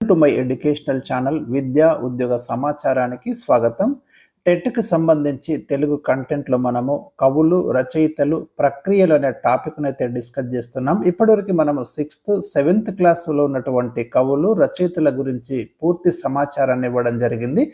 To my educational channel విద్యా ఉద్యోగ సమాచారానికి స్వాగతం టెట్కి సంబంధించి తెలుగు కంటెంట్లో మనము కవులు రచయితలు ప్రక్రియలు అనే టాపిక్ను అయితే డిస్కస్ చేస్తున్నాం. ఇప్పటివరకు మనము సిక్స్త్ సెవెంత్ క్లాస్లో ఉన్నటువంటి కవులు రచయితల గురించి పూర్తి సమాచారాన్ని ఇవ్వడం జరిగింది.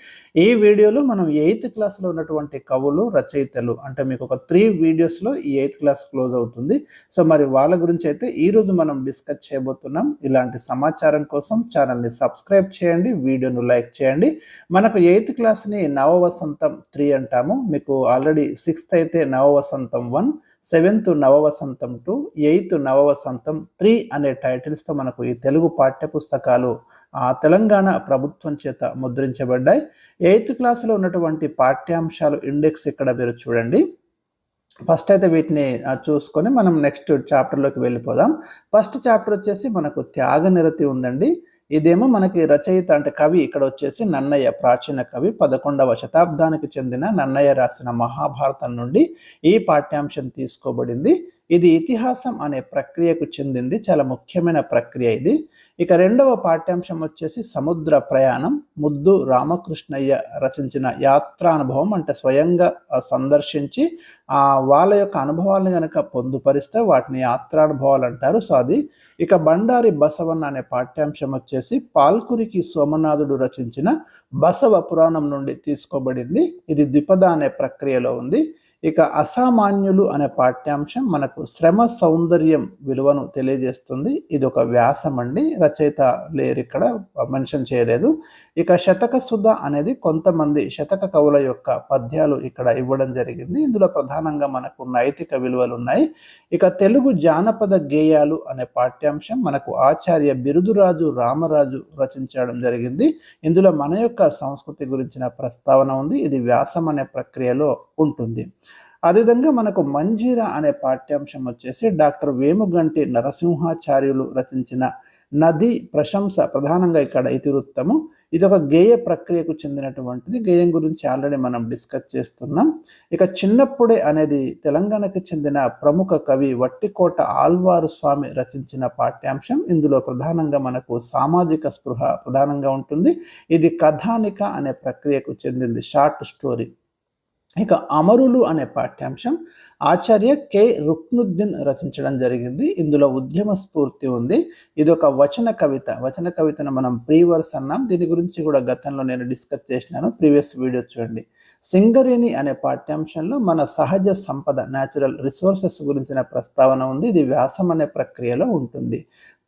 ఈ వీడియోలో మనం ఎయిత్ క్లాస్లో ఉన్నటువంటి కవులు రచయితలు అంటే మీకు ఒక త్రీ వీడియోస్లో ఈ ఎయిత్ క్లాస్ క్లోజ్ అవుతుంది. సో మరి వాళ్ళ గురించి అయితే ఈరోజు మనం డిస్కస్ చేయబోతున్నాం. ఇలాంటి సమాచారం కోసం ఛానల్ని సబ్స్క్రైబ్ చేయండి వీడియోను లైక్ చేయండి. మనకు ఎయిత్ క్లాస్ని నవవసంత వసంతం త్రీ అంటాము. మీకు ఆల్రెడీ సిక్స్త్ అయితే నవ వసంతం వన్ సెవెంత్ నవవసంతం టూ ఎయిత్ నవవసంతం త్రీ అనే టైటిల్స్తో మనకు ఈ తెలుగు పాఠ్య పుస్తకాలు ఆ తెలంగాణ ప్రభుత్వం చేత ముద్రించబడ్డాయి. ఎయిత్ క్లాసులో ఉన్నటువంటి పాఠ్యాంశాలు ఇండెక్స్ ఇక్కడ మీరు చూడండి. ఫస్ట్ అయితే వీటిని చూసుకొని మనం నెక్స్ట్ చాప్టర్లోకి వెళ్ళిపోదాం. ఫస్ట్ చాప్టర్ వచ్చేసి మనకు త్యాగనిరతి ఉందండి. ఇదేమో మనకి రచయిత అంటే కవి ఇక్కడ వచ్చేసి నన్నయ్య ప్రాచీన కవి పదకొండవ శతాబ్దానికి చెందిన నన్నయ్య రాసిన మహాభారతం నుండి ఈ పాఠ్యాంశం తీసుకోబడింది. ఇది ఇతిహాసం అనే ప్రక్రియకు చెందింది. చాలా ముఖ్యమైన ప్రక్రియ ఇది. ఇక రెండవ పాఠ్యాంశం వచ్చేసి సముద్ర ప్రయాణం. ముద్దు రామకృష్ణయ్య రచించిన యాత్రానుభవం అంటే స్వయంగా సందర్శించి ఆ వాళ్ళ యొక్క అనుభవాలను కనుక పొందుపరిస్తే వాటిని యాత్రానుభవాలు అంటారు. సో అది ఇక బండారి బసవన్న అనే పాఠ్యాంశం వచ్చేసి పాల్కురికి సోమనాథుడు రచించిన బసవ పురాణం నుండి తీసుకోబడింది. ఇది ద్విపద అనే ప్రక్రియలో ఉంది. ఇక అసామాన్యులు అనే పాఠ్యాంశం మనకు శ్రమ సౌందర్యం విలువను తెలియజేస్తుంది. ఇది ఒక వ్యాసం అండి రచయిత లేరు ఇక్కడ మెన్షన్ చేయలేదు. ఇక శతక సుధ అనేది కొంతమంది శతక కవుల యొక్క పద్యాలు ఇక్కడ ఇవ్వడం జరిగింది. ఇందులో ప్రధానంగా మనకు నైతిక విలువలు ఉన్నాయి ఇక తెలుగు జానపద గేయాలు అనే పాఠ్యాంశం మనకు ఆచార్య బిరుదురాజు రామరాజు రచించడం జరిగింది. ఇందులో మన యొక్క సంస్కృతి గురించిన ప్రస్తావన ఉంది. ఇది వ్యాసం అనే ప్రక్రియలో ఉంటుంది. అదేవిధంగా మనకు మంజీరా అనే పాఠ్యాంశం వచ్చేసి డాక్టర్ వేముగంటి నరసింహాచార్యులు రచించిన నది ప్రశంస ప్రధానంగా ఇక్కడ ఇతివృత్తము. ఇది ఒక గేయ ప్రక్రియకు చెందినటువంటిది. గేయం గురించి ఆల్రెడీ మనం డిస్కస్ చేస్తున్నాం. ఇక చిన్నప్పుడే అనేది తెలంగాణకు చెందిన ప్రముఖ కవి వట్టికోట ఆల్వారు స్వామి రచించిన పాఠ్యాంశం. ఇందులో ప్రధానంగా మనకు సామాజిక స్పృహ ప్రధానంగా ఉంటుంది. ఇది కథానిక అనే ప్రక్రియకు చెందింది. Short story. ఇక అమరులు అనే పాఠ్యాంశం ఆచార్య కె. రుక్నుద్దీన్ రచించడం జరిగింది. ఇందులో ఉద్యమ స్ఫూర్తి ఉంది. ఇది ఒక వచన కవిత. వచన కవితను మనం ప్రీవర్స్ అన్నాం. దీని గురించి కూడా గతంలో నేను డిస్కస్ చేసినాను. ప్రీవియస్ వీడియో చూడండి. సింగరేణి అనే పాఠ్యాంశంలో మన సహజ సంపద న్యాచురల్ రిసోర్సెస్ గురించిన ప్రస్తావన ఉంది. ఇది వ్యాసం అనే ప్రక్రియలో ఉంటుంది.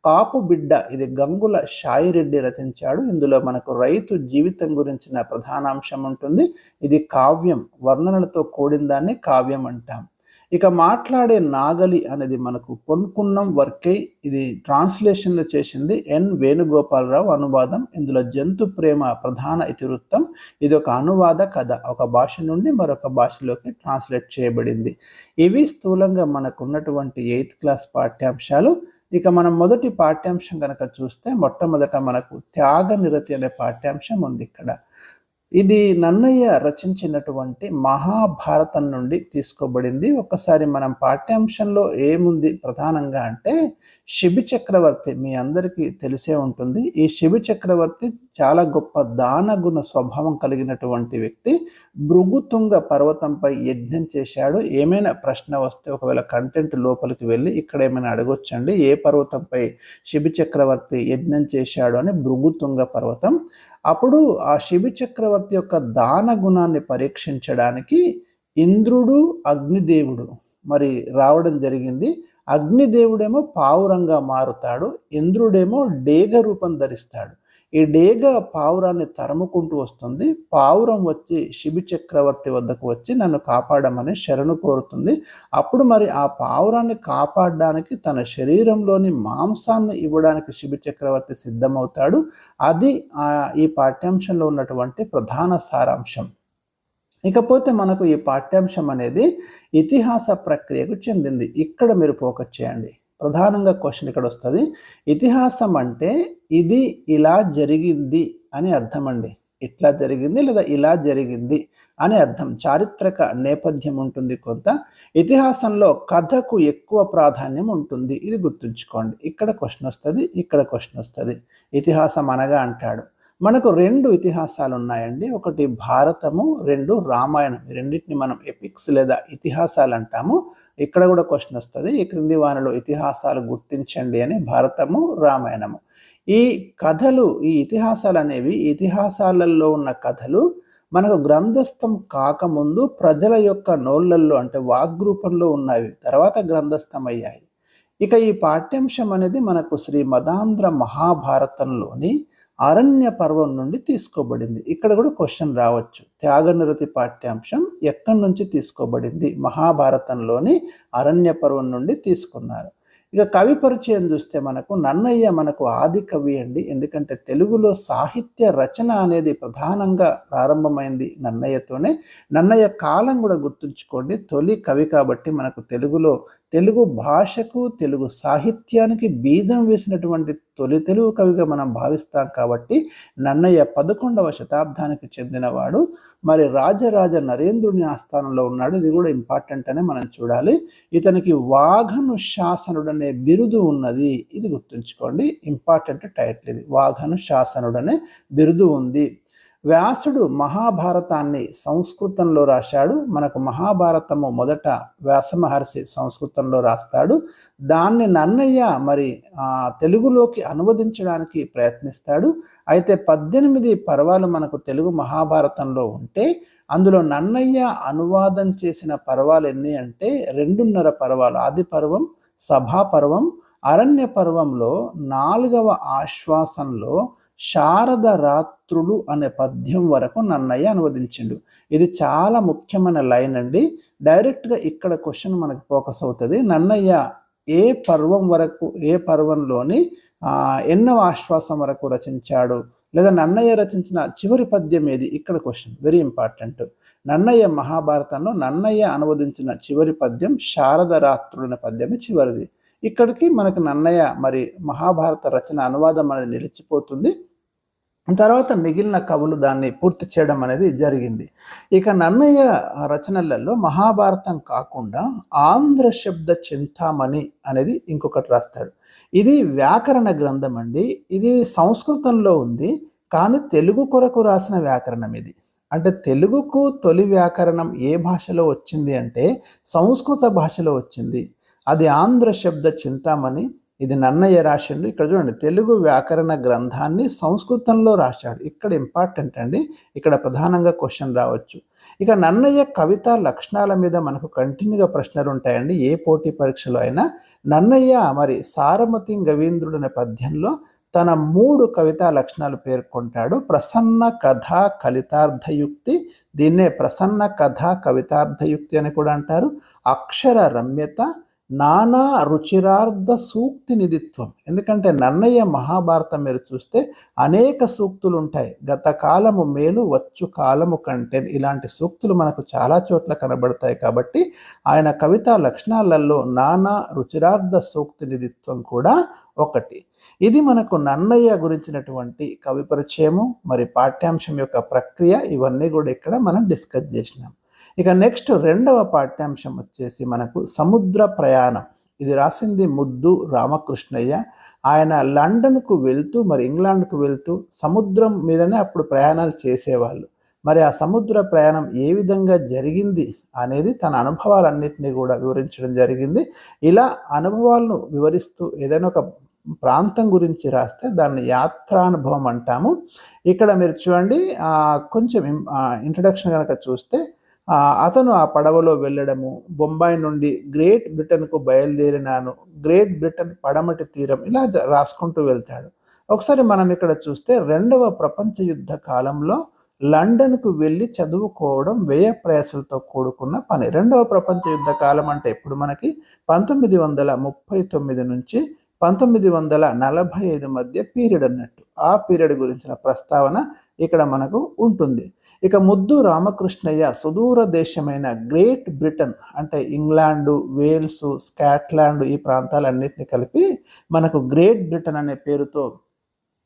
కాపు బిడ్డ ఇది గంగుల షాయిరెడ్డి రచించాడు. ఇందులో మనకు రైతు జీవితం గురించిన ప్రధానాంశం ఉంటుంది. ఇది కావ్యం వర్ణనలతో కూడిన దాన్ని కావ్యం అంటాం. ఇక మాట్లాడే నాగలి అనేది మనకు పొన్కున్నం వర్కై. ఇది ట్రాన్స్లేషన్లో చేసింది ఎన్ వేణుగోపాలరావు అనువాదం. ఇందులో జంతు ప్రేమ ప్రధాన ఇతివృత్తం. ఇది ఒక అనువాద కథ. ఒక భాష నుండి మరొక భాషలోకి ట్రాన్స్లేట్ చేయబడింది. ఇవి స్థూలంగా మనకున్నటువంటి ఎయిత్ క్లాస్ పాఠ్యాంశాలు. ఇక మనం మొదటి పాఠ్యాంశం కనుక చూస్తే మొట్టమొదట మనకు త్యాగ నిరతి అనే పాఠ్యాంశం ఉంది ఇక్కడ. ఇది నన్నయ్య రచించినటువంటి మహాభారతం నుండి తీసుకోబడింది. ఒకసారి మనం పాఠ్యాంశంలో ఏముంది ప్రధానంగా అంటే శిబి చక్రవర్తి మీ అందరికీ తెలిసే ఉంటుంది. ఈ శిబి చక్రవర్తి చాలా గొప్ప దానగుణ స్వభావం కలిగినటువంటి వ్యక్తి. భృగుతుంగ పర్వతంపై యజ్ఞం చేశాడు. ఏమైనా ప్రశ్న వస్తే ఒకవేళ కంటెంట్ లోపలికి వెళ్ళి ఇక్కడ ఏమైనా అడగొచ్చండి. ఏ పర్వతంపై శిబి చక్రవర్తి యజ్ఞం చేశాడు అని భృగుతుంగ పర్వతం. అప్పుడు ఆ శిబి చక్రవర్తి యొక్క దాన గుణాన్ని పరీక్షించడానికి ఇంద్రుడు అగ్నిదేవుడు మరి రావడం జరిగింది. అగ్నిదేవుడేమో పావురంగా మారుతాడు ఇంద్రుడేమో డేగ రూపం ధరిస్తాడు. ఈ డేగ పావురాన్ని తరుముకుంటూ వస్తుంది. పావురం వచ్చి శిబి చక్రవర్తి వద్దకు వచ్చి నన్ను కాపాడమని శరణు కోరుతుంది. అప్పుడు మరి ఆ పావురాన్ని కాపాడడానికి తన శరీరంలోని మాంసాన్ని ఇవ్వడానికి శిబి చక్రవర్తి సిద్ధమవుతాడు. అది ఆ ఈ పాఠ్యాంశంలో ఉన్నటువంటి ప్రధాన సారాంశం. ఇకపోతే మనకు ఈ పాఠ్యాంశం అనేది ఇతిహాస ప్రక్రియకు చెందింది. ఇక్కడ మీరు ఫోకస్ చేయండి. ప్రధానంగా క్వశ్చన్ ఇక్కడ వస్తుంది ఇతిహాసం అంటే ఇది ఇలా జరిగింది అని అర్థం అండి ఇట్లా జరిగింది లేదా ఇలా జరిగింది అని అర్థం. చారిత్రక నేపథ్యం ఉంటుంది కొంత. ఇతిహాసంలో కథకు ఎక్కువ ప్రాధాన్యం ఉంటుంది ఇది గుర్తుంచుకోండి. ఇక్కడ క్వశ్చన్ వస్తుంది ఇక్కడ క్వశ్చన్ వస్తుంది ఇతిహాసం అనగా అంటాడు. మనకు రెండు ఇతిహాసాలు ఉన్నాయండి ఒకటి భారతము రెండు రామాయణం. రెండింటిని మనం ఎపిక్స్ లేదా ఇతిహాసాలు అంటాము. ఇక్కడ కూడా క్వశ్చన్ వస్తుంది ఈ క్రింది వానలో ఇతిహాసాలు గుర్తించండి అని భారతము రామాయణము. ఈ కథలు ఈ ఇతిహాసాలు అనేవి ఇతిహాసాలలో ఉన్న కథలు మనకు గ్రంథస్థం కాకముందు ప్రజల యొక్క నోళ్ళల్లో అంటే వాగ్రూపంలో ఉన్నవి తర్వాత గ్రంథస్థం అయ్యాయి ఇక ఈ పాఠ్యాంశం అనేది మనకు శ్రీ మదాంధ్ర మహాభారతంలోని అరణ్య పర్వం నుండి తీసుకోబడింది. ఇక్కడ కూడా క్వశ్చన్ రావచ్చు. త్యాగనిరతి పాఠ్యాంశం ఎక్కడి నుంచి తీసుకోబడింది? మహాభారతంలోని అరణ్య పర్వం నుండి తీసుకున్నారు. ఇక కవి పరిచయం చూస్తే మనకు నన్నయ్య మనకు ఆది కవి అండి. ఎందుకంటే తెలుగులో సాహిత్య రచన అనేది ప్రధానంగా ప్రారంభమైంది నన్నయ్యతోనే. నన్నయ్య కాలం కూడా గుర్తుంచుకోండి. తొలి కవి కాబట్టి మనకు తెలుగులో తెలుగు భాషకు తెలుగు సాహిత్యానికి బీజం వేసినటువంటి తొలి తెలుగు కవిగా మనం భావిస్తాం కాబట్టి నన్నయ్య పదకొండవ శతాబ్దానికి చెందినవాడు. మరి రాజరాజ నరేంద్రుని ఆస్థానంలో ఉన్నాడు. ఇది కూడా ఇంపార్టెంట్ అనే మనం చూడాలి. ఇతనికి వాఘను శాసనుడనే బిరుదు ఉన్నది. ఇది గుర్తుంచుకోండి. ఇంపార్టెంట్ టైటిల్ ఇది. వాఘను శాసనుడనే బిరుదు ఉంది. వ్యాసుడు మహాభారతాన్ని సంస్కృతంలో రాశాడు. మనకు మహాభారతము మొదట వ్యాసమహర్షి సంస్కృతంలో రాస్తాడు. దాన్ని నన్నయ్య మరి తెలుగులోకి అనువదించడానికి ప్రయత్నిస్తాడు. అయితే పద్దెనిమిది పర్వాలు మనకు తెలుగు మహాభారతంలో ఉంటే అందులో నన్నయ్య అనువాదం చేసిన పర్వాలు ఎన్ని అంటే రెండున్నర పర్వాలు. ఆది పర్వం సభా పర్వం అరణ్య పర్వంలో నాలుగవ ఆశ్వాసంలో శారద రాత్రులు అనే పద్యం వరకు నన్నయ్య అనువదించిండు. ఇది చాలా ముఖ్యమైన లైన్ అండి. డైరెక్ట్గా ఇక్కడ క్వశ్చన్ మనకు ఫోకస్ అవుతుంది. నన్నయ్య ఏ పర్వం వరకు ఏ పర్వంలోని ఎన్నవ ఆశ్వాసం వరకు రచించాడు? లేదా నన్నయ్య రచించిన చివరి పద్యం ఏది? ఇక్కడ క్వశ్చన్. Very important. నన్నయ్య మహాభారతంలో నన్నయ్య అనువదించిన చివరి పద్యం శారద రాత్రుడు అనే పద్యమే చివరిది. ఇక్కడికి మనకు నన్నయ్య మరి మహాభారత రచన అనువాదం అనేది నిలిచిపోతుంది. తర్వాత మిగిలిన కవులు దాన్ని పూర్తి చేయడం అనేది జరిగింది. ఇక నన్నయ్య రచనలలో మహాభారతం కాకుండా ఆంధ్ర శబ్ద చింతామణి అనేది ఇంకొకటి రాస్తాడు. ఇది వ్యాకరణ గ్రంథం అండి. ఇది సంస్కృతంలో ఉంది కానీ తెలుగు కొరకు రాసిన వ్యాకరణం ఇది. అంటే తెలుగుకు తొలి వ్యాకరణం ఏ భాషలో వచ్చింది అంటే సంస్కృత భాషలో వచ్చింది. అది ఆంధ్ర శబ్ద చింతామణి ఇది నన్నయ్య రాసిండు. ఇక్కడ చూడండి తెలుగు వ్యాకరణ గ్రంథాన్ని సంస్కృతంలో రాశాడు. ఇక్కడ ఇంపార్టెంట్ అండి. ఇక్కడ ప్రధానంగా క్వశ్చన్ రావచ్చు. ఇక నన్నయ్య కవిత లక్షణాల మీద మనకు కంటిన్యూగా ప్రశ్నలు ఉంటాయండి. ఏ పోటీ పరీక్షలో అయినా నన్నయ్య మరి సారమతి గవీంద్రుడు అనే పద్యంలో తన మూడు కవితా లక్షణాలు పేర్కొంటాడు. ప్రసన్న కథ కలితార్థయుక్తి దీన్నే ప్రసన్న కథ కవితార్థయుక్తి అని కూడా అంటారు. అక్షర రమ్యత. నానా రుచిరార్థ సూక్తి నిధిత్వం. ఎందుకంటే నన్నయ్య మహాభారతం మీరు చూస్తే అనేక సూక్తులు ఉంటాయి గత కాలము మేలు వచ్చు కాలము కంటే ఇలాంటి సూక్తులు మనకు చాలా చోట్ల కనబడతాయి కాబట్టి ఆయన కవితా లక్షణాలలో నానా రుచిరార్థ సూక్తి నిధిత్వం కూడా ఒకటి. ఇది మనకు నన్నయ్య గురించినటువంటి కవి పరిచయము మరి పాఠ్యాంశం యొక్క ప్రక్రియ ఇవన్నీ కూడా ఇక్కడ మనం డిస్కస్ చేసినాం. ఇక నెక్స్ట్ రెండవ పాఠ్యాంశం వచ్చేసి మనకు సముద్ర ప్రయాణం. ఇది రాసింది ముద్దు రామకృష్ణయ్య. ఆయన లండన్కు వెళ్తూ మరి ఇంగ్లాండ్కు వెళ్తూ సముద్రం మీదనే అప్పుడు ప్రయాణాలు చేసేవాళ్ళు. మరి ఆ సముద్ర ప్రయాణం ఏ విధంగా జరిగింది అనేది తన అనుభవాలన్నింటినీ కూడా వివరించడం జరిగింది. ఇలా అనుభవాలను వివరిస్తూ ఏదైనా ఒక ప్రాంతం గురించి రాస్తే దాన్ని యాత్రానుభవం అంటాము. ఇక్కడ మీరు చూడండి కొంచెం ఇంట్రడక్షన్ కనుక చూస్తే అతను ఆ పడవలో వెళ్ళడము బొంబాయి నుండి గ్రేట్ బ్రిటన్కు బయలుదేరినాను. గ్రేట్ బ్రిటన్ పడమటి తీరం ఇలా రాసుకుంటూ వెళ్తాడు. ఒకసారి మనం ఇక్కడ చూస్తే రెండవ ప్రపంచ యుద్ధ కాలంలో లండన్కు వెళ్ళి చదువుకోవడం వ్యయ ప్రయాసలతో కూడుకున్న పని. రెండవ ప్రపంచ యుద్ధ కాలం అంటే ఇప్పుడు మనకి పంతొమ్మిది వందల ముప్పై తొమ్మిది నుంచి పంతొమ్మిది వందల నలభై ఐదు మధ్య పీరియడ్ అన్నట్టు. ఆ పీరియడ్ గురించిన ప్రస్తావన ఇక్కడ మనకు ఉంటుంది. ఇక ముద్దు రామకృష్ణయ్య సుదూర దేశమైన గ్రేట్ బ్రిటన్ అంటే ఇంగ్లాండు వేల్స్ స్కాట్లాండ్ ఈ ప్రాంతాలన్నింటినీ కలిపి మనకు గ్రేట్ బ్రిటన్ అనే పేరుతో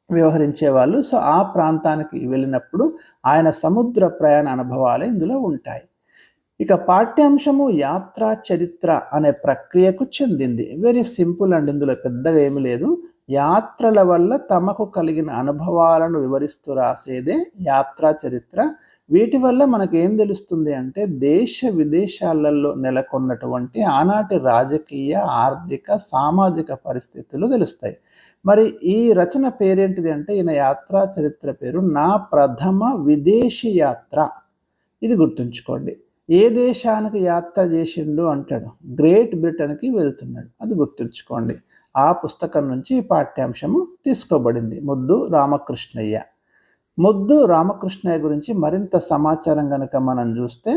వ్యవహరించే వాళ్ళు. సో ఆ ప్రాంతానికి వెళ్ళినప్పుడు ఆయన సముద్ర ప్రయాణ అనుభవాలు ఇందులో ఉంటాయి. ఇక పాఠ్యాంశము యాత్రా చరిత్ర అనే ప్రక్రియకు చెందింది. వెరీ సింపుల్ అండ్ ఇందులో పెద్దగా ఏమి లేదు. యాత్రల వల్ల తమకు కలిగిన అనుభవాలను వివరిస్తూ రాసేదే యాత్రా చరిత్ర. వీటి వల్ల మనకు ఏం తెలుస్తుంది అంటే దేశ విదేశాలలో నెలకొన్నటువంటి ఆనాటి రాజకీయ ఆర్థిక సామాజిక పరిస్థితులు తెలుస్తాయి. మరి ఈ రచన పేరేంటిది అంటే ఈయన యాత్రా చరిత్ర పేరు నా ప్రథమ విదేశీ యాత్ర. ఇది గుర్తుంచుకోండి. ఏ దేశానికి యాత్ర చేసిండు అంటాడు? గ్రేట్ బ్రిటన్కి వెళ్తున్నాడు. అది గుర్తుంచుకోండి. ఆ పుస్తకం నుంచి ఈ పాఠ్యాంశము తీసుకోబడింది. ముద్దు రామకృష్ణయ్య. ముద్దు రామకృష్ణయ్య గురించి మరింత సమాచారం కనుక మనం చూస్తే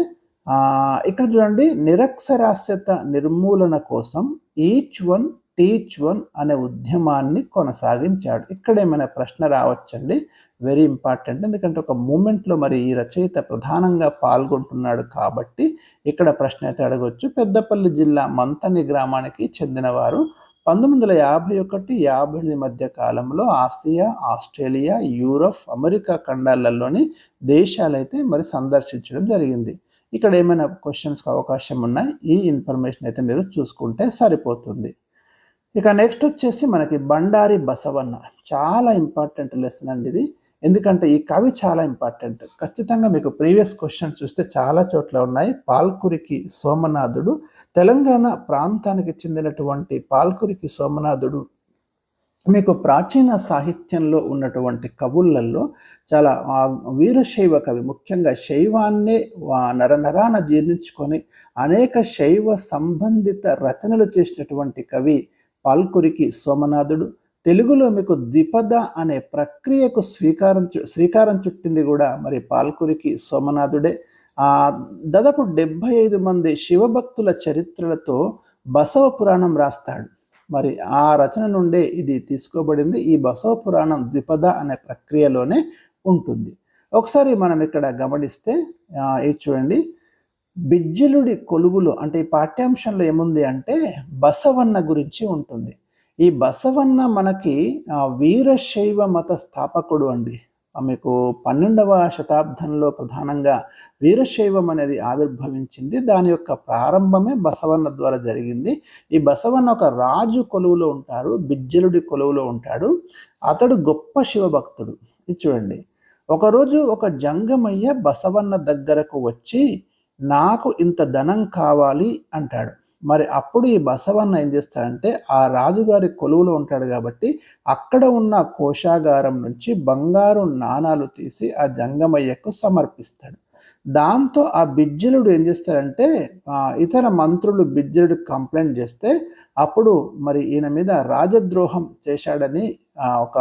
ఇక్కడ చూడండి నిరక్షరాస్యత నిర్మూలన కోసం ఈచ్ వన్ టీచ్ వన్ అనే ఉద్యమాన్ని కొనసాగించాడు. ఇక్కడ ఏమైనా ప్రశ్న రావచ్చండి? Very important. ఎందుకంటే ఒక మూమెంట్లో మరి ఈ రచయిత ప్రధానంగా పాల్గొంటున్నాడు కాబట్టి ఇక్కడ ప్రశ్న అయితే అడగవచ్చు పెద్దపల్లి జిల్లా మంతని గ్రామానికి చెందినవారు పంతొమ్మిది వందల యాభై ఒకటి యాభై ఎనిమిది మధ్య కాలంలో ఆసియా ఆస్ట్రేలియా యూరప్ అమెరికా ఖండాలలోని దేశాలైతే మరి సందర్శించడం జరిగింది. ఇక్కడ ఏమైనా క్వశ్చన్స్కి అవకాశం ఉన్నాయి? ఈ ఇన్ఫర్మేషన్ అయితే మీరు చూసుకుంటే సరిపోతుంది. ఇక నెక్స్ట్ వచ్చేసి మనకి బండారి బసవన్న. చాలా ఇంపార్టెంట్ లెసన్ అండి ఇది. ఎందుకంటే ఈ కవి చాలా ఇంపార్టెంట్. ఖచ్చితంగా మీకు ప్రీవియస్ క్వశ్చన్ చూస్తే చాలా చోట్ల ఉన్నాయి. పాల్కురికి సోమనాథుడు తెలంగాణ ప్రాంతానికి చెందినటువంటి పాల్కురికి సోమనాథుడు మీకు ప్రాచీన సాహిత్యంలో ఉన్నటువంటి కవులలో చాలా వీరశైవ కవి ముఖ్యంగా శైవాన్నే నరనరాన జీర్ణించుకొని అనేక శైవ సంబంధిత రచనలు చేసినటువంటి కవి పాల్కురికి సోమనాథుడు. తెలుగులో మీకు ద్విపద అనే ప్రక్రియకు స్వీకారం శ్రీకారం చుట్టింది కూడా మరి పాల్కురికి సోమనాథుడే. దాదాపు డెబ్భై ఐదు మంది శివభక్తుల చరిత్రలతో బసవ పురాణం రాస్తాడు. మరి ఆ రచన నుండే ఇది తీసుకోబడింది. ఈ బసవ పురాణం ద్విపద అనే ప్రక్రియలోనే ఉంటుంది. ఒకసారి మనం ఇక్కడ గమనిస్తే ఇది చూడండి. బిజ్జలుడి కొలువులు అంటే ఈ పాఠ్యాంశంలో ఏముంది అంటే బసవన్న గురించి ఉంటుంది. ఈ బసవన్న మనకి వీరశైవ మత స్థాపకుడు అండి. మీకు పన్నెండవ శతాబ్దంలో ప్రధానంగా వీరశైవం అనేది ఆవిర్భవించింది. దాని యొక్క ప్రారంభమే బసవన్న ద్వారా జరిగింది. ఈ బసవన్న ఒక రాజు కొలువులో ఉంటారు బిజ్జలుడి కొలువులో ఉంటాడు. అతడు గొప్ప శివభక్తుడు. ఇది చూడండి. ఒకరోజు ఒక జంగమయ్య బసవన్న దగ్గరకు వచ్చి నాకు ఇంత ధనం కావాలి అంటాడు. మరి అప్పుడు ఈ బసవన్న ఏం చేస్తాడంటే ఆ రాజుగారి కొలువులో ఉంటాడు కాబట్టి అక్కడ ఉన్న కోశాగారం నుంచి బంగారు నాణాలు తీసి ఆ జంగమయ్యకు సమర్పిస్తాడు. దాంతో ఆ బిజ్జలుడు ఏం చేస్తాడంటే ఇతర మంత్రులు బిజ్జలుడు కంప్లైంట్ చేస్తే అప్పుడు మరి ఈయన మీద రాజద్రోహం చేశాడని ఒక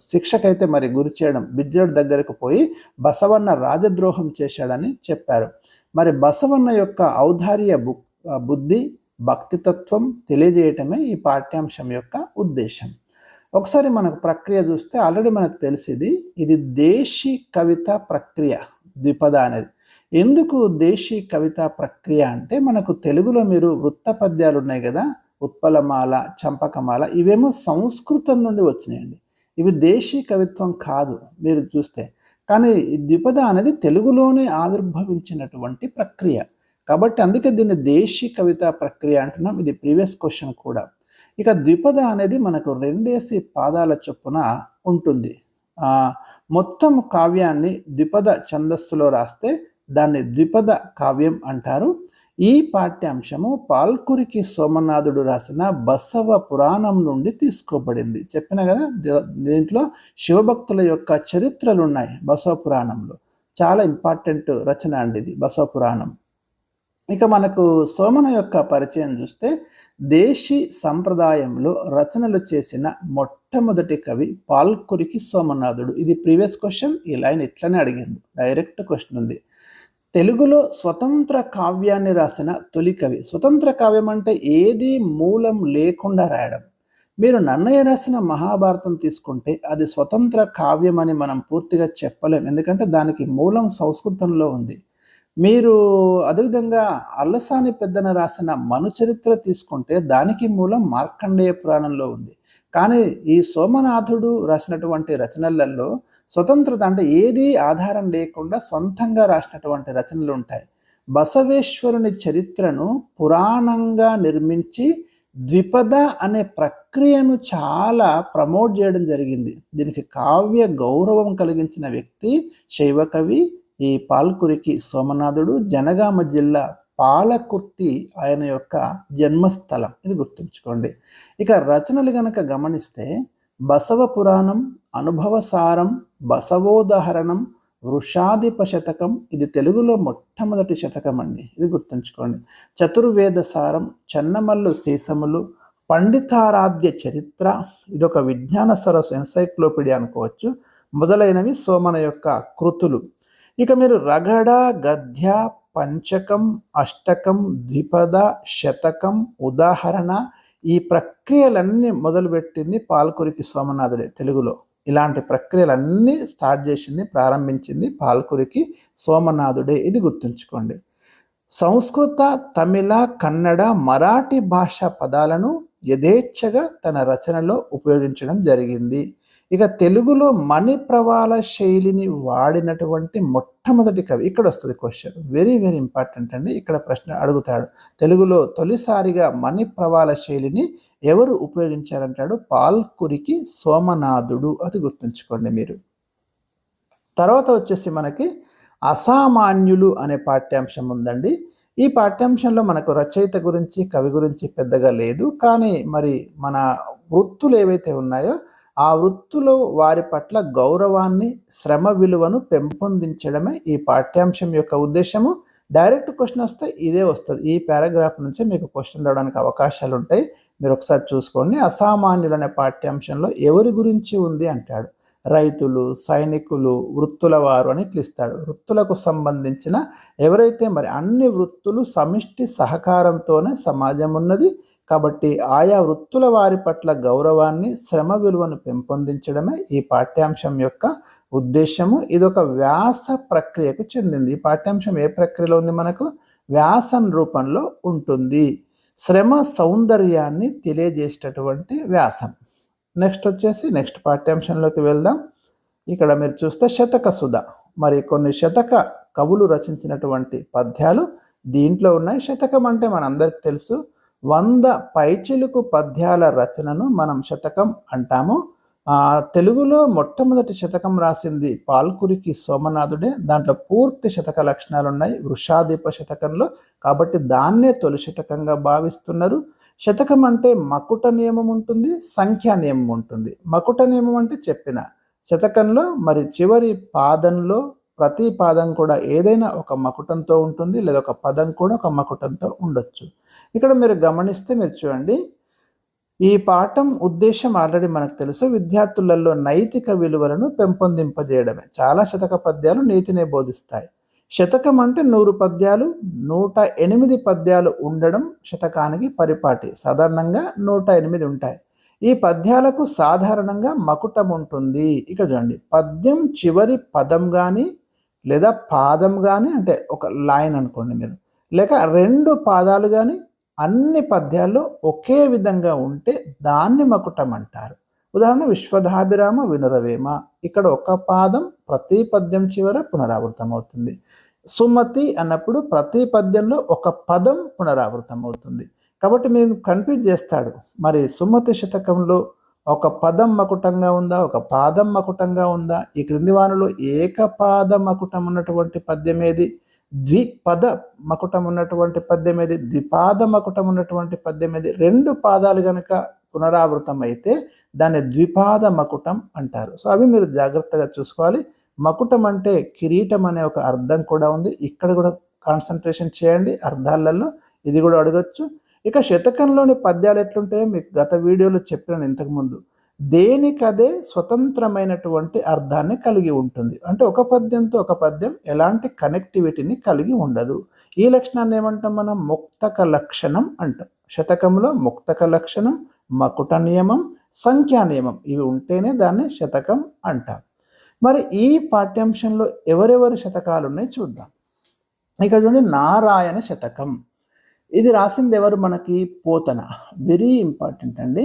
శిక్షకైతే మరి గురి చేయడం బిజ్జలుడు దగ్గరకు పోయి బసవన్న రాజద్రోహం చేశాడని చెప్పారు. మరి బసవన్న యొక్క ఔదార్య బుక్ బుద్ధి భక్తితత్వం తెలియజేయటమే ఈ పాఠ్యాంశం యొక్క ఉద్దేశం. ఒకసారి మనకు ప్రక్రియ చూస్తే ఆల్రెడీ మనకు తెలిసింది ఇది దేశీ కవిత ప్రక్రియ ద్విపద అనేది. ఎందుకు దేశీ కవిత ప్రక్రియ అంటే మనకు తెలుగులో మీరు వృత్త పద్యాలు ఉన్నాయి కదా ఉత్పలమాల చంపకమాల ఇవేమో సంస్కృతం నుండి వచ్చినాయండి. ఇవి దేశీ కవిత్వం కాదు మీరు చూస్తే. కానీ ద్విపద అనేది తెలుగులోనే ఆవిర్భవించినటువంటి ప్రక్రియ. కాబట్టి అందుకే దీన్ని దేశీ కవిత ప్రక్రియ అంటున్నాం. ఇది ప్రీవియస్ క్వశ్చన్ కూడా. ఇక ద్విపద అనేది మనకు రెండేసి పాదాల చొప్పున ఉంటుంది. మొత్తం కావ్యాన్ని ద్విపద ఛందస్సులో రాస్తే దాన్ని ద్విపద కావ్యం అంటారు. ఈ పాఠ్యాంశము పాల్కురికి సోమనాథుడు రాసిన బసవ పురాణం నుండి తీసుకోబడింది. చెప్పిన కదా దీంట్లో శివభక్తుల యొక్క చరిత్రలు ఉన్నాయి బసవ పురాణంలో. చాలా ఇంపార్టెంట్ రచన అండి ఇది బసవ పురాణం. ఇక మనకు సోమన యొక్క పరిచయం చూస్తే దేశీ సంప్రదాయంలో రచనలు చేసిన మొట్టమొదటి కవి పాల్కురికి సోమనాథుడు. ఇది ప్రీవియస్ క్వశ్చన్ ఈ లైన్ ఇట్లనే అడిగిండు. డైరెక్ట్ క్వశ్చన్ ఉంది. తెలుగులో స్వతంత్ర కావ్యాన్ని రాసిన తొలి కవి. స్వతంత్ర కావ్యం అంటే ఏది మూలం లేకుండా రాయడం. మీరు నన్నయ్య రాసిన మహాభారతం తీసుకుంటే అది స్వతంత్ర కావ్యం అని మనం పూర్తిగా చెప్పలేం. ఎందుకంటే దానికి మూలం సంస్కృతంలో ఉంది. మీరు అదేవిధంగా అల్లసాని పెద్దన రాసిన మను చరిత్ర తీసుకుంటే దానికి మూలం మార్కండేయ పురాణంలో ఉంది. కానీ ఈ సోమనాథుడు రాసినటువంటి రచనలలో స్వతంత్రత అంటే ఏది ఆధారం లేకుండా సొంతంగా రాసినటువంటి రచనలు ఉంటాయి. బసవేశ్వరుని చరిత్రను పురాణంగా నిర్మించి ద్విపద అనే ప్రక్రియను చాలా ప్రమోట్ చేయడం జరిగింది. దీనికి కావ్య గౌరవం కలిగించిన వ్యక్తి శైవకవి ఈ పాల్కురికి సోమనాథుడు జనగామ జిల్లా పాలకుర్తి ఆయన యొక్క జన్మస్థలం. ఇది గుర్తుంచుకోండి. ఇక రచనలు గనక గమనిస్తే బసవ పురాణం అనుభవసారం బసవోదాహరణం వృషాధిప శతకం ఇది తెలుగులో మొట్టమొదటి శతకం అండి. ఇది గుర్తుంచుకోండి. చతుర్వేద సారం చెన్నమల్లు సీసములు పండితారాధ్య చరిత్ర ఇదొక విజ్ఞాన సరస్సు ఎన్సైక్లోపీడియా అనుకోవచ్చు. మొదలైనవి సోమన యొక్క కృతులు. ఇక మీరు రగడ గద్య పంచకం అష్టకం ద్విపద శతకం ఉదాహరణ ఈ ప్రక్రియలన్నీ మొదలుపెట్టింది పాల్కురికి సోమనాథుడే తెలుగులో. ఇలాంటి ప్రక్రియలన్నీ స్టార్ట్ చేసింది ప్రారంభించింది పాల్కురికి సోమనాథుడే. ఇది గుర్తుంచుకోండి. సంస్కృత తమిళ కన్నడ మరాఠీ భాషా పదాలను యథేచ్ఛగా తన రచనలో ఉపయోగించడం జరిగింది. ఇక తెలుగులో మణిప్రవాల శైలిని వాడినటువంటి మొట్టమొదటి కవి ఇక్కడ వస్తుంది క్వశ్చన్ వెరీ వెరీ ఇంపార్టెంట్ అండి. ఇక్కడ ప్రశ్న అడుగుతాడు. తెలుగులో తొలిసారిగా మణిప్రవాల శైలిని ఎవరు ఉపయోగించారంటాడు? పాల్కురికి సోమనాథుడు అది గుర్తుంచుకోండి మీరు. తర్వాత వచ్చేసి మనకి అసామాన్యులు అనే పాఠ్యాంశం ఉందండి. ఈ పాఠ్యాంశంలో మనకు రచయిత గురించి కవి గురించి పెద్దగా లేదు. కానీ మరి మన వృత్తులు ఏవైతే ఉన్నాయో ఆ వృత్తిలో వారి పట్ల గౌరవాన్ని శ్రమ విలువను పెంపొందించడమే ఈ పాఠ్యాంశం యొక్క ఉద్దేశము. డైరెక్ట్ క్వశ్చన్ వస్తే ఇదే వస్తుంది. ఈ పారాగ్రాఫ్ నుంచి మీకు క్వశ్చన్ రావడానికి అవకాశాలు ఉంటాయి. మీరు ఒకసారి చూసుకోండి. అసామాన్యులు అనే పాఠ్యాంశంలో ఎవరి గురించి ఉంది అంటాడు. రైతులు సైనికులు వృత్తుల వారు అని ఇస్తాడు వృత్తులకు సంబంధించిన ఎవరైతే మరి అన్ని వృత్తులు సమిష్టి సహకారంతోనే సమాజం ఉన్నది కాబట్టి ఆయా వృత్తుల వారి పట్ల గౌరవాన్ని శ్రమ విలువను పెంపొందించడమే ఈ పాఠ్యాంశం యొక్క ఉద్దేశము. ఇది ఒక వ్యాస ప్రక్రియకు చెందింది. ఈ పాఠ్యాంశం ఏ ప్రక్రియలో ఉంది మనకు? వ్యాసం రూపంలో ఉంటుంది. శ్రమ సౌందర్యాన్ని తెలియజేసేటటువంటి వ్యాసం. నెక్స్ట్ వచ్చేసి నెక్స్ట్ పాఠ్యాంశంలోకి వెళ్దాం. ఇక్కడ మీరు చూస్తే శతక సుధ. మరి కొన్ని శతక కవులు రచించినటువంటి పద్యాలు దీంట్లో ఉన్నాయి. శతకం అంటే మనందరికి తెలుసు. వంద పైచిలుకు పద్యాల రచనను మనం శతకం అంటాము. తెలుగులో మొట్టమొదటి శతకం రాసింది పాల్కురికి సోమనాథుడే. దాంట్లో పూర్తి శతక లక్షణాలు ఉన్నాయి వృషాదీప శతకంలో. కాబట్టి దాన్నే తొలి శతకంగా భావిస్తున్నారు. శతకం అంటే మకుట నియమం ఉంటుంది సంఖ్యా నియమం ఉంటుంది. మకుట నియమం అంటే చెప్పిన. శతకంలో మరి చివరి పాదంలో ప్రతి పాదం కూడా ఏదైనా ఒక మకుటంతో ఉంటుంది లేదా ఒక పదం కూడా ఒక మకుటంతో ఉండొచ్చు. ఇక్కడ మీరు గమనిస్తే మీరు చూడండి ఈ పాఠం ఉద్దేశం ఆల్రెడీ మనకు తెలుసు. విద్యార్థులలో నైతిక విలువలను పెంపొందింపజేయడమే. చాలా శతక పద్యాలు నీతినే బోధిస్తాయి. శతకం అంటే నూరు పద్యాలు నూట ఎనిమిది పద్యాలు ఉండడం శతకానికి పరిపాటి. సాధారణంగా నూట ఎనిమిది ఉంటాయి. ఈ పద్యాలకు సాధారణంగా మకుటం ఉంటుంది. ఇక్కడ చూడండి పద్యం చివరి పదం కానీ లేదా పాదం కానీ అంటే ఒక లైన్ అనుకోండి మీరు. లేక రెండు పాదాలు కానీ అన్ని పద్యాల్లో ఒకే విధంగా ఉంటే దాన్ని మకుటం అంటారు. ఉదాహరణ విశ్వధాభిరామ వినురవేమ. ఇక్కడ ఒక పాదం ప్రతి పద్యం చివర పునరావృతం అవుతుంది సుమతి అన్నప్పుడు ప్రతి పద్యంలో ఒక పదం పునరావృతం అవుతుంది కాబట్టి మీరు కన్ఫ్యూజ్ చేస్తాడు. మరి సుమతి శతకంలో ఒక పదం మకుటంగా ఉందా? ఒక పాదం మకుటంగా ఉందా? ఈ క్రింది వానలో ఏకపాద మకుటం ఉన్నటువంటి పద్యం ఏది ద్విపద మకుటం ఉన్నటువంటి పద్యం ఏది ద్విపాద మకుటం ఉన్నటువంటి పద్యం ఏది రెండు పాదాలు కనుక పునరావృతం అయితే దాన్ని ద్విపాద మకుటం అంటారు. సో అవి మీరు జాగ్రత్తగా చూసుకోవాలి. మకుటం అంటే కిరీటం అనే ఒక అర్థం కూడా ఉంది. ఇక్కడ కూడా కాన్సన్ట్రేషన్ చేయండి. అర్థాలలో ఇది కూడా అడగచ్చు. ఇక శతకంలోని పద్యాలు ఎట్లుంటాయో మీకు గత వీడియోలో చెప్పినాను ఇంతకుముందు. దేనికదే స్వతంత్రమైనటువంటి అర్థాన్ని కలిగి ఉంటుంది. అంటే ఒక పద్యంతో ఒక పద్యం ఎలాంటి కనెక్టివిటీని కలిగి ఉండదు. ఈ లక్షణాన్ని ఏమంటాం మనం? ముక్తక లక్షణం అంటాం. శతకంలో ముక్తక లక్షణం మకుట నియమం సంఖ్యా నియమం ఇవి ఉంటేనే దాన్ని శతకం అంటాం. మరి ఈ పాఠ్యాంశంలో ఎవరెవరి శతకాలు ఉన్నాయి చూద్దాం. ఇక్కడ చూడండి నారాయణ శతకం. ఇది రాసింది ఎవరు మనకి? పోతన. వెరీ ఇంపార్టెంట్ అండి.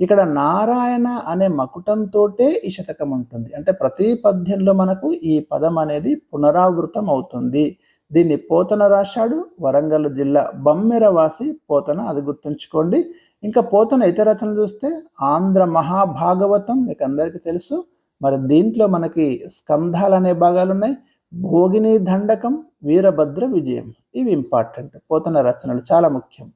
ఇక్కడ నారాయణ అనే మకుటంతోటే ఈ శతకం ఉంటుంది. అంటే ప్రతి పద్యంలో మనకు ఈ పదం అనేది పునరావృతం అవుతుంది. దీన్ని పోతన రాశాడు. వరంగల్ జిల్లా బమ్మెరవాసి పోతన అది గుర్తుంచుకోండి. ఇంకా పోతన ఇతర రచన చూస్తే ఆంధ్ర మహాభాగవతం మీకు అందరికీ తెలుసు. మరి దీంట్లో మనకి స్కంధాలు అనే భాగాలు ఉన్నాయి భోగిని దండకం వీరభద్ర విజయం. ఇవి ఇంపార్టెంట్ పోతన రచనలు చాలా ముఖ్యం.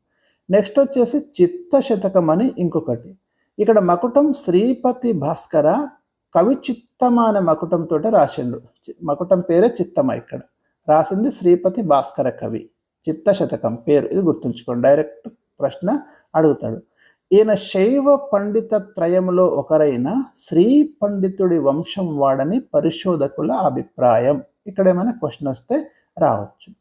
నెక్స్ట్ వచ్చేసి చిత్త శతకం అని ఇంకొకటి. ఇక్కడ మకుటం శ్రీపతి భాస్కర కవి చిత్తమ అనే మకుటంతో రాసిండు. మకుటం పేరే చిత్తమ ఇక్కడ? రాసింది శ్రీపతి భాస్కర కవి. చిత్త శతకం పేరు. ఇది గుర్తుంచుకోండి. డైరెక్ట్ ప్రశ్న అడుగుతాడు. ఈయన శైవ పండిత త్రయములో ఒకరైన శ్రీ పండితుడి వంశం వాడని పరిశోధకుల అభిప్రాయం. ఇక్కడ ఏమైనా క్వశ్చన్ వస్తే రావచ్చు.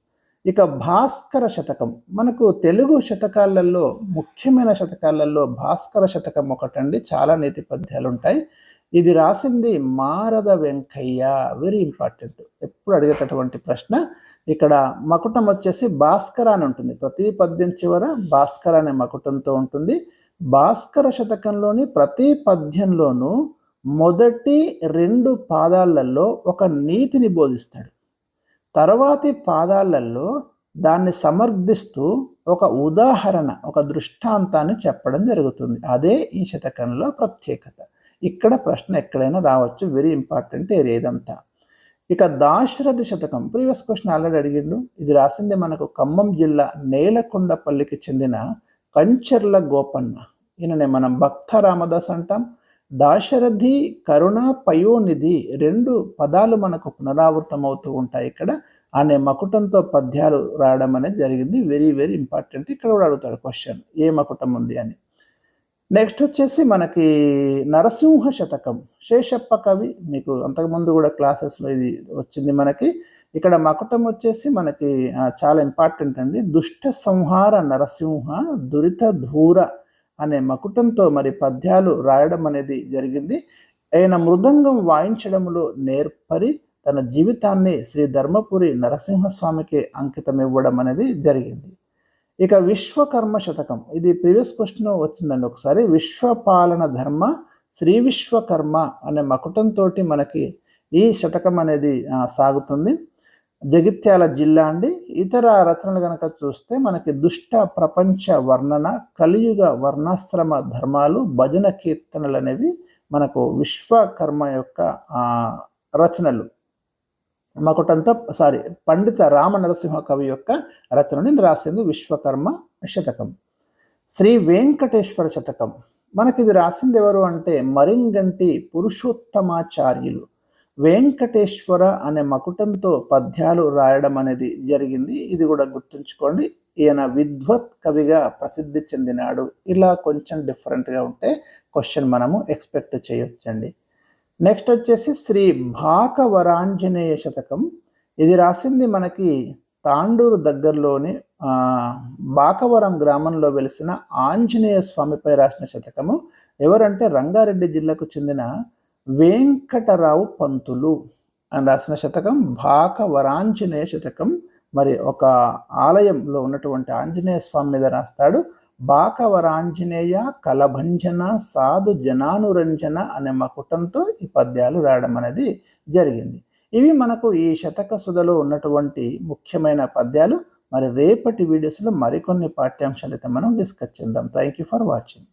ఇక భాస్కర శతకం. మనకు తెలుగు శతకాలలో ముఖ్యమైన శతకాలలో భాస్కర శతకం ఒకటండి. చాలా నీతి పద్యాలు ఉంటాయి ఇది రాసింది మారద వెంకయ్య. వెరీ ఇంపార్టెంట్ ఎప్పుడు అడిగేటటువంటి ప్రశ్న ఇక్కడ మకుటం వచ్చేసి భాస్కర అని ఉంటుంది. ప్రతి పద్యం చివర భాస్కర అనే మకుటంతో ఉంటుంది. భాస్కర శతకంలోని ప్రతి పద్యంలోనూ మొదటి రెండు పాదాలలో ఒక నీతిని బోధిస్తాడు. తర్వాతి పాదాలలో దాన్ని సమర్థిస్తూ ఒక ఉదాహరణ ఒక దృష్టాంతాన్ని చెప్పడం జరుగుతుంది. అదే ఈ శతకంలో ప్రత్యేకత. ఇక్కడ ప్రశ్న ఎక్కడైనా రావచ్చు. వెరీ ఇంపార్టెంట్ ఏరియా ఇదంతా. ఇక దాశరథి శతకం. ప్రీవియస్ క్వశ్చన్ ఆల్రెడీ అడిగిండు. ఇది రాసింది మనకు ఖమ్మం జిల్లా నేలకొండపల్లికి చెందిన కంచర్ల గోపన్న. ఈయననే మనం భక్త రామదాస్ అంటాం. దాశరథి కరుణ పయోనిధి రెండు పదాలు మనకు పునరావృతం అవుతూ ఉంటాయి ఇక్కడ. అనే మకుటంతో పద్యాలు రాయడం అనేది జరిగింది. వెరీ వెరీ ఇంపార్టెంట్ ఇక్కడ కూడా అడుగుతాడు క్వశ్చన్ ఏ మకుటం ఉంది అని. నెక్స్ట్ వచ్చేసి మనకి నరసింహ శతకం. శేషప్ప కవి మీకు అంతకుముందు కూడా క్లాసెస్లో ఇది వచ్చింది మనకి. ఇక్కడ మకుటం వచ్చేసి మనకి చాలా ఇంపార్టెంట్ అండి. దుష్ట సంహార నరసింహ దురిత ధూర అనే మకుటంతో మరి పద్యాలు రాయడం అనేది జరిగింది. ఆయన మృదంగం వాయించడంలో నేర్పరి తన జీవితాన్ని శ్రీ ధర్మపురి నరసింహస్వామికి అంకితం ఇవ్వడం అనేది జరిగింది. ఇక విశ్వకర్మ శతకం. ఇది ప్రీవియస్ క్వశ్చన్ వచ్చిందండి ఒకసారి. విశ్వపాలన ధర్మ శ్రీ విశ్వకర్మ అనే మకుటంతో మనకి ఈ శతకం అనేది సాగుతుంది. జగిత్యాల జిల్లా అండి. ఇతర రచనలు కనుక చూస్తే మనకి దుష్ట ప్రపంచ వర్ణన కలియుగ వర్ణాశ్రమ ధర్మాలు భజన కీర్తనలు అనేవి మనకు విశ్వకర్మ యొక్క రచనలు. మకుటంతో సారీ పండిత రామ నరసింహ కవి యొక్క రచనని రాసింది విశ్వకర్మ శతకం. శ్రీ వెంకటేశ్వర శతకం. మనకి ఇది రాసింది ఎవరు అంటే మరింగంటి పురుషోత్తమాచార్యులు. వెంకటేశ్వర అనే మకుటంతో పద్యాలు రాయడం అనేది జరిగింది. ఇది కూడా గుర్తుంచుకోండి. ఈయన విద్వత్ కవిగా ప్రసిద్ధి చెందినాడు. ఇలా కొంచెం డిఫరెంట్గా ఉంటే క్వశ్చన్ మనము ఎక్స్పెక్ట్ చేయొచ్చండి. నెక్స్ట్ వచ్చేసి శ్రీ భాకవరాంజనేయ శతకం. ఇది రాసింది మనకి తాండూరు దగ్గరలోని బాకవరం గ్రామంలో వెలిసిన ఆంజనేయ స్వామిపై రాసిన శతకము. ఎవరంటే రంగారెడ్డి జిల్లాకు చెందిన వెంకటరావు పంతులు అని రాసిన శతకం భాకవరాంజనేయ శతకం. మరి ఒక ఆలయంలో ఉన్నటువంటి ఆంజనేయ స్వామి మీద రాస్తాడు బాకవరాంజనేయ కలభంజన సాధు జనానురంజన అనే మకుటంతో ఈ పద్యాలు రాయడం అనేది జరిగింది. ఇవి మనకు ఈ శతక సుధలో ఉన్నటువంటి ముఖ్యమైన పద్యాలు. మరి రేపటి వీడియోస్లో మరికొన్ని పాఠ్యాంశాలు అయితే మనం డిస్కస్ చేద్దాం. Thank you for watching.